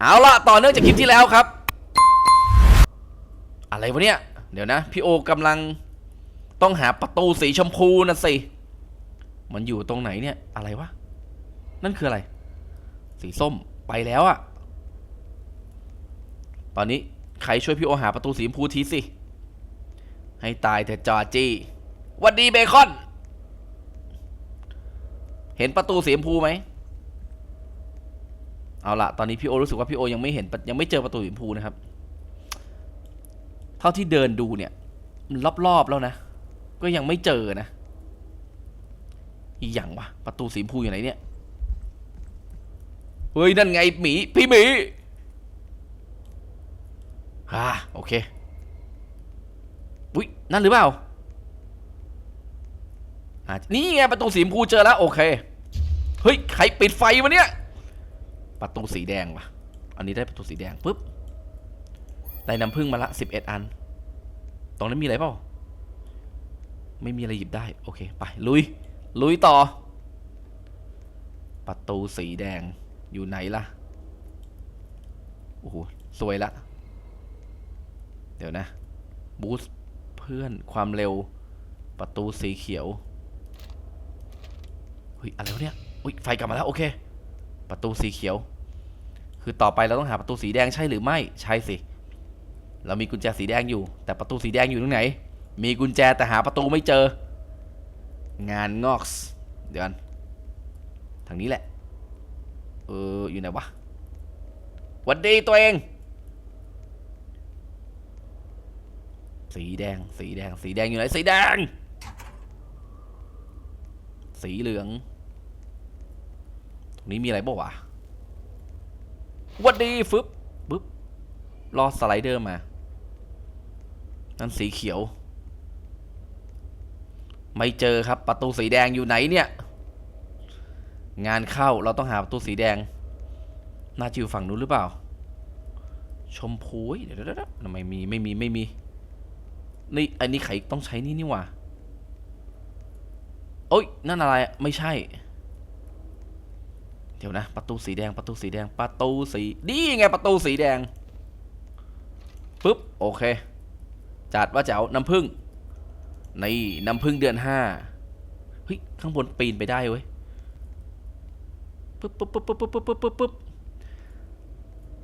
เอาละต่อเนื่องจากคลิปที่แล้วครับ อะไรวะเนี่ย เดี๋ยวนะ พี่โอกำลังต้องหาประตูสีชมพูนะสิ มันอยู่ตรงไหนเนี่ย อะไรวะ นั่นคืออะไร สีส้มไปแล้วอะตอนนี้ใครช่วยพี่โอหาประตูสีชมพูทีสิ ให้ตายเถอะจอจี้วัดดีเบคอน เห็นประตูสีชมพูไหม เอาละตอนนี้พี่โอรู้สึกว่าพี่โอยังไม่เห็นยังไม่เจอประตูสีชมพูนะครับ เท่าที่เดินดูเนี่ยรอบๆแล้วนะ ก็ยังไม่เจอนะ อีกอย่างวะประตูสีชมพูอยู่ไหนเนี่ยเฮ้ยนั่นไงหมีพี่หมีฮ่าโอเคอุ้ยนั่นหรือเปล่าอะนี่ไงประตูสีชมพูเจอแล้วโอเคเฮ้ยใครปิดไฟวะเนี่ย ประตูสีแดงว่ะ อันนี้ได้ประตูสีแดงปุ๊บ ได้น้ำผึ้งมาละสิบเอ็ดอัน ตรงนั้นมีอะไรเปล่า ไม่มีอะไรหยิบได้ โอเค ไป ลุย ลุยต่อ ประตูสีแดงอยู่ไหนล่ะ โอ้โห สวยละ เดี๋ยวนะ บูสเพื่อนความเร็ว ประตูสีเขียว เฮ้ย อะไรวะเนี่ย อุ้ย ไฟกลับมาแล้ว โอเค ประตูสีเขียว คือต่อไปเราต้องหาประตูสีแดงใช่หรือไม่ใช่สิ เรามีกุญแจสีแดงอยู่ แต่ประตูสีแดงอยู่ตรงไหน มีกุญแจแต่หาประตูไม่เจอ งานงอกส์เดี๋ยวก่อนทางนี้แหละ เอออยู่ไหนวะวัดดีตัวเอง สีแดงสีแดงสีแดงอยู่ไหนสีแดง สีเหลือง นี้มีอะไรบ้าวะวัดดีฟึบปึ๊บรอสไลเดอร์มา นั่นสีเขียว ไม่เจอครับ ประตูสีแดงอยู่ไหนเนี่ย งานเข้าเราต้องหาประตูสีแดง น่าจะอยู่ฝั่งนู้นหรือเปล่า ชมพูเฮ้ยเดี๋ยวเดี๋ยวเดี๋ยวทำไมมีไม่มีไม่มี นี่อันนี้ไขต้องใช้นี่นี่ว่าโอ้ยนั่นอะไรไม่ใช่ เดี๋ยวนะ ประตูสีแดงประตูสีแดงประตูสีนี่ไงประตูสีแดงปุ๊บโอเค จัดว่าจะเอาน้ำผึ้งนี่น้ำผึ้งเดือนห้าเฮ้ยข้างบนปีนไปได้เว้ยปุ๊บปุ๊บปุ๊บปุ๊บปุ๊บปุ๊บปุ๊บปุ๊บ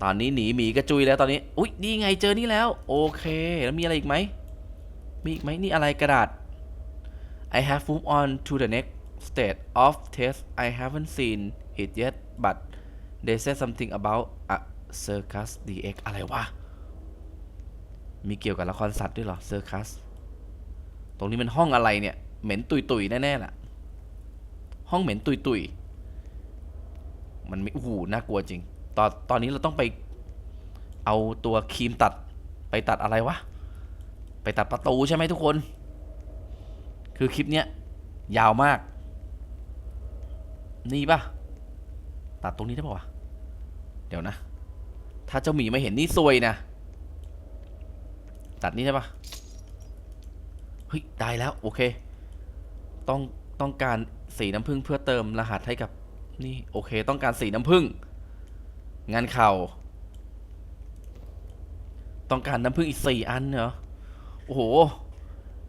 ตอนนี้หนีหมีกระจุยแล้วตอนนี้อุ้ยนี่ไงเจอนี่แล้ว โอเค แล้วมีอะไรอีกไหมมีอีกไหมนี่อะไรกระดาษ I have moved on to the next stage of test I haven't seen it yet but they said something about a circus DX อะไรวะ มีเกี่ยวกับละครสัตว์ด้วยเหรอเซอร์คัสตรงนี้มันห้องอะไรเนี่ย เหม็นตุยตุยแน่ๆล่ะ ห้องเหม็นตุยตุยมันไม่โอ้โหน่ากลัวจริง ตอนตอนนี้เราต้องไปเอาตัวครีมตัดไปตัดอะไรวะ ไปตัดประตูใช่ไหมทุกคน คือคลิปเนี้ยยาวมาก นี่ปะ ตัดตรงนี้ได้ปะวะเดี๋ยวนะ ถ้าเจ้าหมีไม่เห็นนี่ซวยนะ ตัดนี่ได้ปะเฮ้ย ได้แล้ว โอเค ต้องต้องการสีน้ำผึ้งเพื่อเติมรหัสให้กับนี่โอเค ต้องการสีน้ำผึ้งงานเข่า ต้องการน้ำผึ้งอีกสี่อันเหรอโอ้โห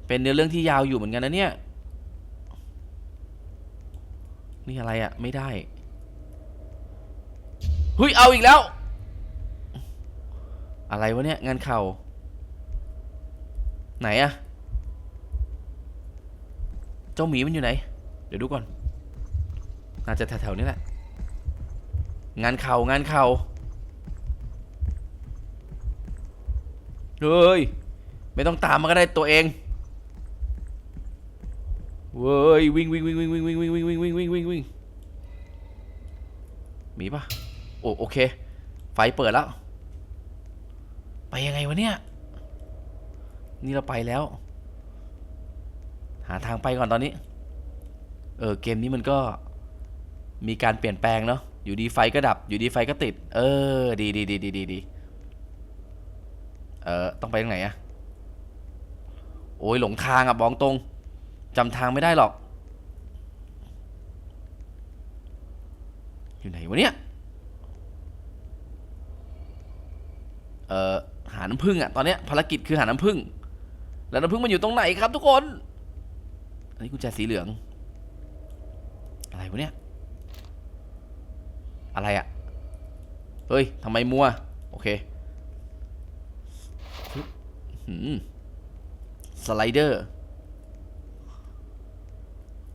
เป็นเนื้อเรื่องที่ยาวอยู่เหมือนกันนะเนี่ย นี่อะไรอะ่ะ ไม่ได้ เฮ้ยเอาอีกแล้ว อะไรวะเนี่ยงานเข่า ไหนอะเจ้าหมีมันอยู่ไหน เดี๋ยวดูก่อน น่าจะแถวๆนี้แหละ งานเข่างานเข่าเฮ้ยไม่ต้องตามมาก็ได้ตัวเองเว้ยวิ่งวิ่งวิ่งวิ่งวิ่งวิ่งวิ่งวิ่งวิ่งวิ่งวิ่งมีปะ อโอเค ไฟเปิดแล้ว ไปยังไงวะเนี่ย นี่เราไปแล้ว หาทางไปก่อนตอนนี้ เออเกมนี้มันก็มีการเปลี่ยนแปลงเนาะ อยู่ดีไฟก็ดับ อยู่ดีไฟก็ติด เออ ดีดีดีดีดีดีเออ ต้องไปทางไหนอะโอ้ยหลงทางอะบอกตรงจำทางไม่ได้หรอก อยู่ไหนวะเนี่ย เอ่อหาน้ำผึ้งอะตอนเนี้ยภารกิจคือหาน้ำผึ้งแล้วน้ำผึ้งมันอยู่ตรงไหนครับทุกคน อันนี้กุญแจสีเหลือง อะไรวะเนี่ย อะไรอะเฮ้ยทำไมมัว โอเคสไลเดอร์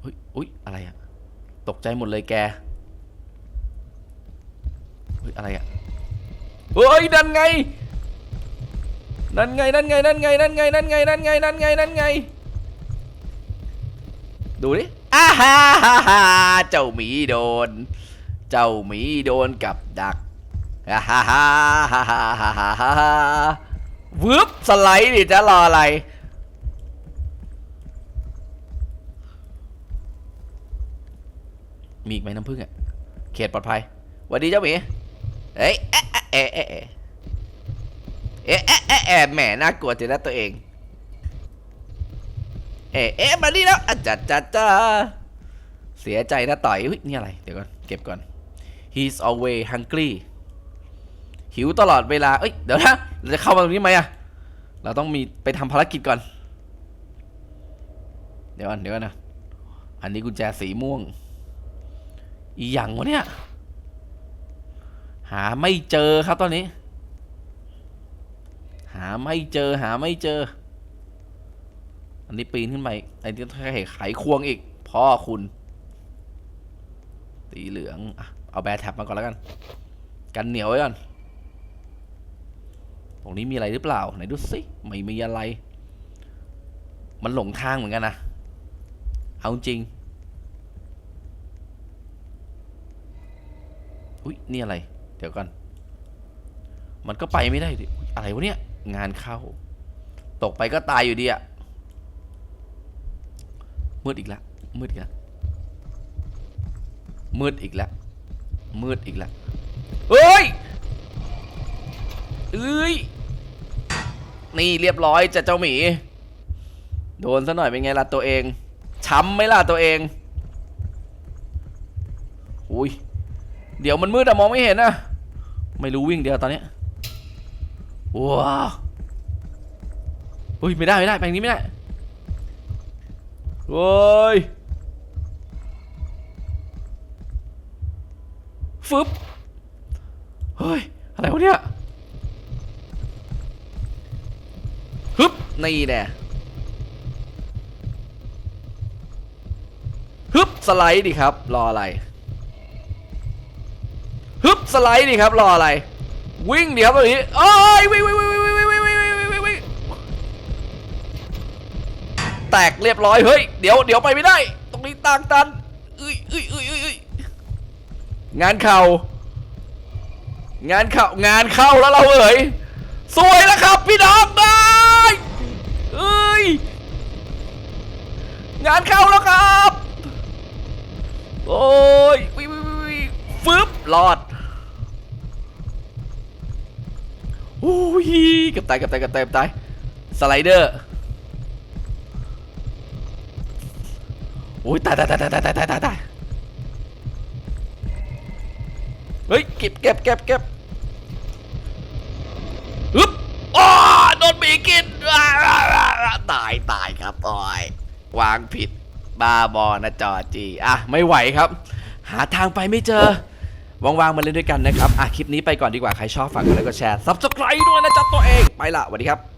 เฮ้ยอุ๊ยอะไรอะตกใจหมดเลยแกเฮ้ยอะไรอะเฮ้ยนั่นไง นั่นไงนั่นไงนั่นไงนั่นไงนั่นไงนั่นไงนั่นไงนั่นไง ดูดิอ้าฮ่าฮ่าฮ่าเจ้าหมีโดน เจ้าหมีโดนกับดักฮ่าฮ่าฮ่าฮ่าฮ่าฮ่าฮ่าฮ่าวึบสไลด์ดิจะรออะไรมีอีกไหมน้ำผึ้งอะเขตปลอดภัยหวัสดีเจ้าหมี เอ้ยเอ๊ะเอ๊ะเอ๊ะ เอ๊ะเอ๊ะเอ๊ะเอ๊ะแหมน่ากลัวจังนะตัวเอง เอ๊ะเอ๊ะมานี่แล้วอะจัดจัดจ้าเสียใจนะต่อยอุ๊ยนี่อะไร เดี๋ยวก่อน เก็บก่อน he's always hungry หิวตลอดเวลา เอ้ย เดี๋ยวนะเราจะเข้ามาตรงนี้ไหมอะเราต้องมีไปทำภารกิจก่อน เดี๋ยวก่อนเดี๋ยวก่อนนะ อันนี้กุญแจสีม่วง อีหยังวะเนี่ย หาไม่เจอครับตอนนี้ หาไม่เจอหาไม่เจอ อันนี้ปีนขึ้นไปไอ้ที่ต้องไขควงอีก พ่อคุณสีเหลืองเอาแบร์แท็บมาก่อนแล้วกัน กันเหนียวไว้ก่อน ตรงนี้มีอะไรหรือเปล่า ไหนดูสิไม่มีอะไร มันหลงทางเหมือนกันนะ เอาจริง อุ๊ยนี่อะไร เดี๋ยวก่อนมันก็ไปไม่ได้ดิอุ๊ยอะไรวะเนี่ย งานเข้า ตกไปก็ตายอยู่ดีอะมืดอีกแล้วมืดอีกแล้วมืดอีกแล้วมืดอีกแล้วเฮ้ยเอ้ยนี่เรียบร้อยจะเจ้าหมี โดนซะหน่อยเป็นไงล่ะตัวเอง ช้ำไหมล่ะตัวเองอุ้ยเดี๋ยวมันมืดอะมองไม่เห็นอะไม่รู้วิ่งเดียวตอนนี้ ว้าวอุ้ยไม่ได้ไม่ได้ไปอย่างนี้ไม่ได้โอ้ยฟึบเฮ้ยอะไรวะเนี่ยฮึบนี่แน่ฮึบสไลด์ดิครับ รออะไรฮึบสไลด์ดิครับ รออะไร วิ่งเดิครับตรงนี้โอ้ยวิ่งวิ่งวิ่งวิ่งวิ่งวิ่งวิ่งวิ่งวิ่งวิ่งแตกเรียบร้อยเฮ้ยเดี๋ยวเดี๋ยวไปไม่ได้ ตรงนี้ต่างตันเอ้ยเอ้ยเอ้ยเอ้ยเงานเข่างานเข่างานเข้าแล้วเราเอ๋ยสวยแล้วครับพี่น้องได้เอ้ยงานเข้าแล้วครับ โอ้ยวิววิววิววิวฟึบรอดโอ้ ยเกับตายเกับตายเกับตายเกับตายสไลเดอร์โอ้ยตายตายตายตายตายตายตายตายเฮ้ยเก็บเก็บเก็บเก็บฮึบอ้อโดนมีกินตายตายครับโอ้ยวางผิดบ้าบอนะจอจีอะไม่ไหวครับ หาทางไปไม่เจอ ว่างๆมาเล่นด้วยกันนะครับอะคลิปนี้ไปก่อนดีกว่าใครชอบฝากกดไลค์กดแชร์ซับสไครต์ด้วยนะจ๊ะตัวเองไปละสวัสดีครับ